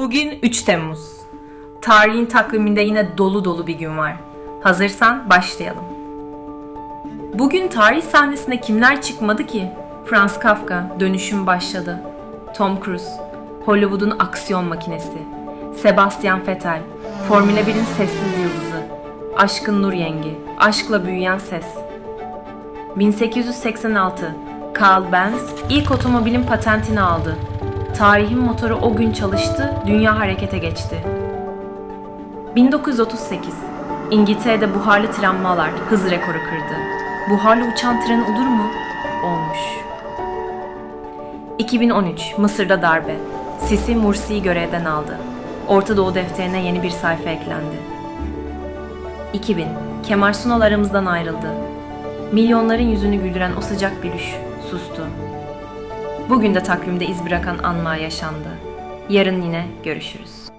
Bugün 3 Temmuz. Tarihin takviminde yine dolu dolu bir gün var. Hazırsan başlayalım. Bugün tarih sahnesine kimler çıkmadı ki? Franz Kafka, dönüşüm başladı. Tom Cruise, Hollywood'un aksiyon makinesi. Sebastian Vettel, Formula 1'in sessiz yıldızı. Aşkın Nur Yengi, aşkla büyüyen ses. 1886, Carl Benz ilk otomobilin patentini aldı. Tarihin motoru o gün çalıştı, dünya harekete geçti. 1938, İngiltere'de buharlı tramvalar hız rekoru kırdı. Buharlı uçan tren olur mu? Olmuş. 2013, Mısır'da darbe. Sisi Mursi'yi görevden aldı. Orta Doğu defterine yeni bir sayfa eklendi. 2000, Kemal Sunal aramızdan ayrıldı. Milyonların yüzünü güldüren o sıcak gülüş sustu. Bugün de takvimde iz bırakan anlar yaşandı. Yarın yine görüşürüz.